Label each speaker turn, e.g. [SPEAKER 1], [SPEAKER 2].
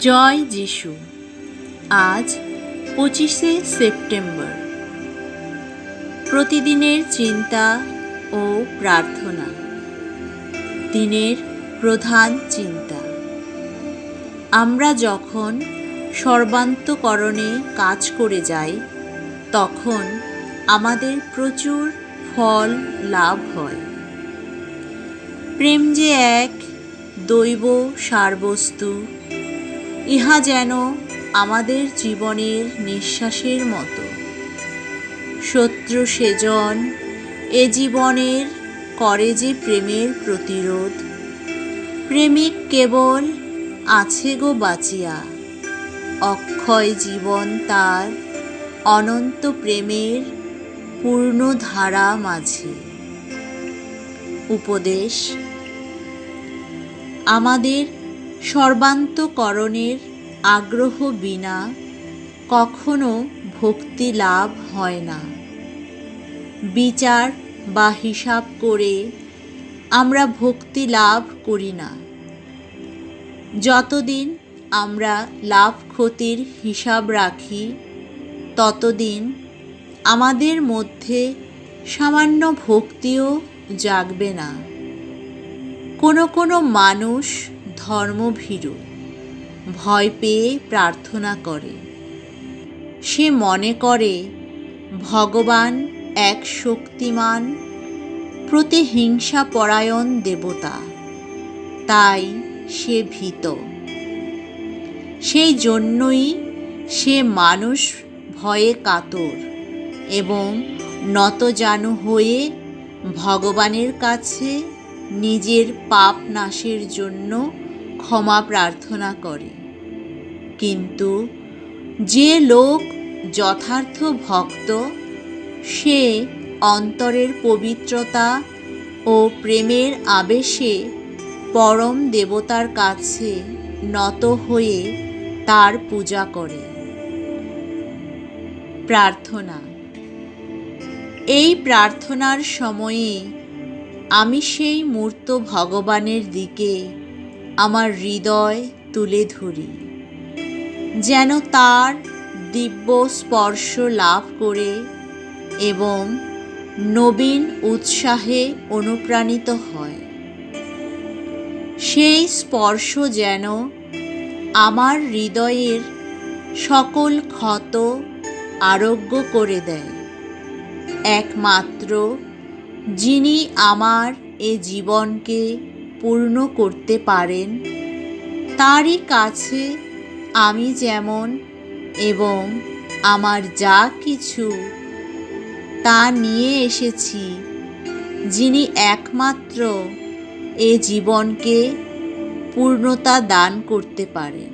[SPEAKER 1] জয় যিশু। আজ পঁচিশে সেপ্টেম্বর। প্রতিদিনের চিন্তা ও প্রার্থনা। দিনের প্রধান চিন্তা। আমরা যখন সর্বান্তকরণে কাজ করে যাই, তখন আমাদের প্রচুর ফল লাভ হয়। প্রেম যে এক দৈব সারবস্তু ইহা যেন আমাদের জীবনের নিঃশ্বাসের মতো। শত্রু সেজন এ জীবনের করে যে প্রেমের প্রতিরোধ। প্রেমিক কেবল আছে গো বাঁচিয়া। অক্ষয় জীবন তার অনন্ত প্রেমের পূর্ণ ধারা মাঝে। উপদেশ, আমাদের সর্বান্তকরণের আগ্রহ বিনা কখনো ভক্তি লাভ হয় না। বিচার বা হিসাব করে আমরা ভক্তি লাভ করি না। যতদিন আমরা লাভ ক্ষতির হিসাব রাখি, ততদিন আমাদের মধ্যে সামান্য ভক্তিও জাগবে না। কোনো কোনো মানুষ ধর্মভীরু। ভয় পেয়ে প্রার্থনা করে। সে মনে করে, ভগবান এক শক্তিমান প্রতিহিংসা পরায়ণ দেবতা, তাই সে ভীত। সেই জন্যই সে মানুষ ভয়ে কাতর এবং নতজানু হয়ে ভগবানের কাছে নিজের পাপ নাশের জন্য ক্ষমা প্রার্থনা করে। কিন্তু যে লোক যথার্থ ভক্ত, সে অন্তরের পবিত্রতা ও প্রেমের আবেশে পরম দেবতার কাছে নত হয়ে তার পূজা করে। প্রার্থনা। এই প্রার্থনার সময়ে আমি সেই মূর্ত ভগবানের দিকে আমার হৃদয় তুলে ধরি। যেন তার দিব্য স্পর্শ লাভ করে এবং নবীন উৎসাহে অনুপ্রাণিত হয়। সেই স্পর্শ যেন আমার হৃদয়ের সকল ক্ষত আরোগ্য করে দেয়। একমাত্র যিনি আমার এ জীবনকে পূর্ণ করতে পারেন। তারই কাছে আমি যেমন এবং আমার যা কিছু তা নিয়ে এসেছি, যিনি একমাত্র এ জীবনকে পূর্ণতা দান করতে পারেন।